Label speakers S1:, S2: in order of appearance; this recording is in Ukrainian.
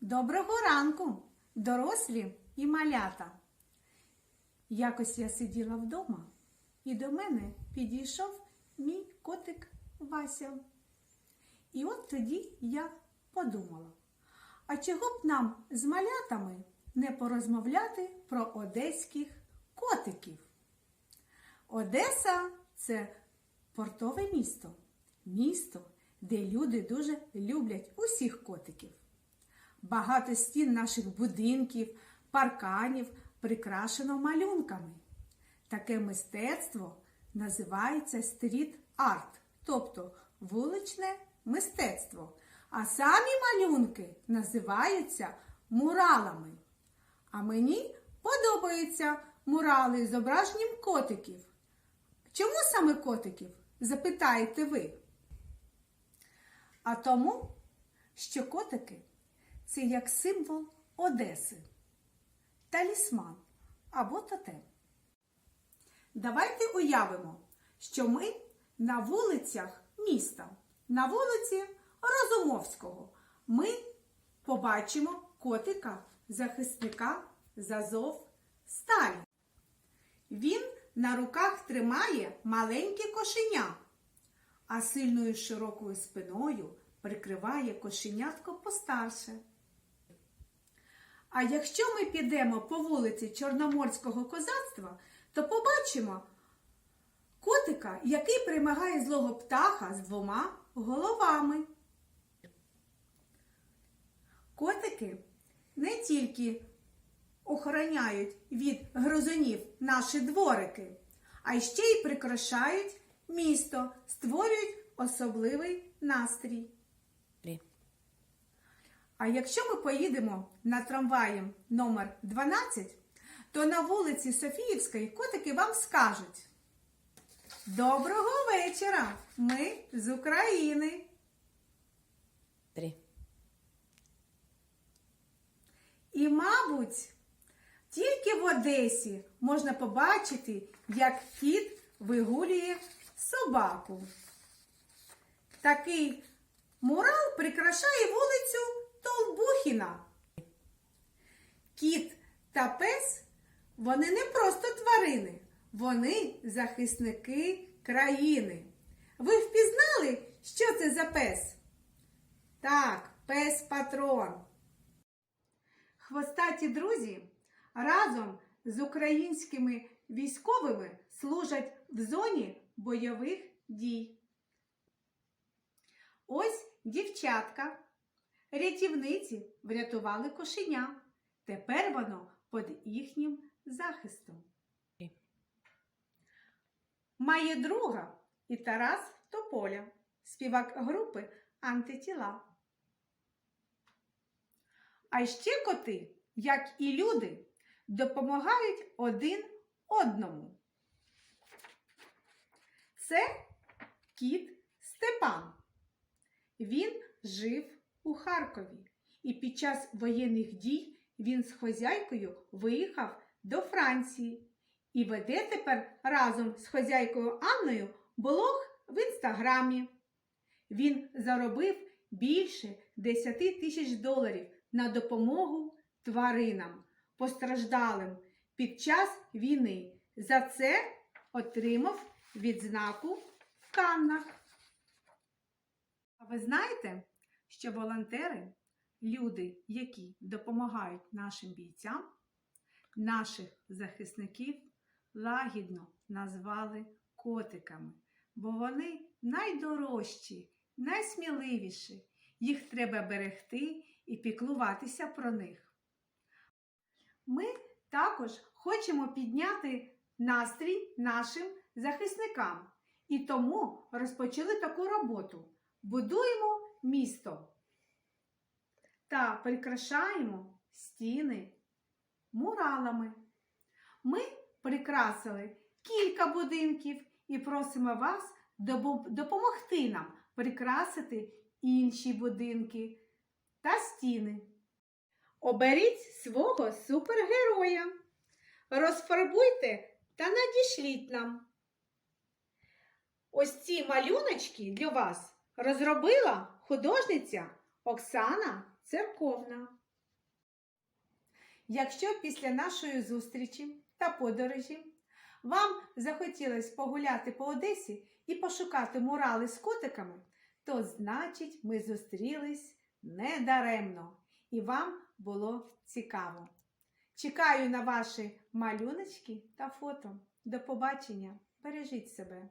S1: Доброго ранку, дорослі і малята. Якось я сиділа вдома, і до мене підійшов мій котик Вася. І от тоді я подумала, а чого б нам з малятами не порозмовляти про одеських котиків? Одеса це портове місто, місто, де люди дуже люблять усіх котиків. Багато стін наших будинків, парканів прикрашено малюнками. Таке мистецтво називається стріт-арт, тобто вуличне мистецтво. А самі малюнки називаються муралами. А мені подобаються мурали з зображенням котиків. Чому саме котиків? запитаєте ви. А тому, що котики це як символ Одеси, талісман або тотем. Давайте уявимо, що ми на вулицях міста, на вулиці Розумовського. Ми побачимо котика захисника Зазов Сталі. Він на руках тримає маленьке кошеня, а сильною широкою спиною прикриває кошенятко постарше. А якщо ми підемо по вулиці Чорноморського козацтва, то побачимо котика, який примагає злого птаха з двома головами. Котики не тільки охороняють від грозунів наші дворики, а ще й прикрашають місто, створюють особливий настрій. А якщо ми поїдемо на трамваї номер 12, то на вулиці Софіївської котики вам скажуть Доброго вечора! Ми з України!
S2: Три.
S1: І, мабуть, тільки в Одесі можна побачити, як кіт вигулює собаку. Такий мурал прикрашає вулицю Толбухіна. Кіт та пес вони не просто тварини, вони захисники країни. Ви впізнали, що це за пес? Так, пес патрон. Хвостаті друзі разом з українськими військовими служать в зоні бойових дій. Ось дівчатка, рятівниці врятували кошеня. Тепер воно під їхнім захистом. Має друга і Тарас Тополя, співак групи Антитіла. А ще коти, як і люди, допомагають один одному. Це кіт Степан. Він жив у Харкові, і під час воєнних дій він з хозяйкою виїхав до Франції і веде тепер разом з хозяйкою Анною блог в інстаграмі. Він заробив більше 10 тисяч доларів на допомогу тваринам, постраждалим під час війни. За це отримав відзнаку в Каннах. А ви знаєте, що волонтери, люди, які допомагають нашим бійцям, наших захисників лагідно назвали котиками, бо вони найдорожчі, найсміливіші. Їх треба берегти і піклуватися про них. Ми також хочемо підняти настрій нашим захисникам і тому розпочали таку роботу. Будуємо місто та прикрашаємо стіни муралами. Ми прикрасили кілька будинків і просимо вас допомогти нам прикрасити інші будинки та стіни. Оберіть свого супергероя, розфарбуйте та надішліть нам. Ось ці малюночки для вас розробила художниця Оксана Церковна. Якщо після нашої зустрічі та подорожі вам захотілося погуляти по Одесі і пошукати мурали з котиками, то значить ми зустрілись недаремно і вам було цікаво. Чекаю на ваші малюночки та фото. До побачення. Бережіть себе.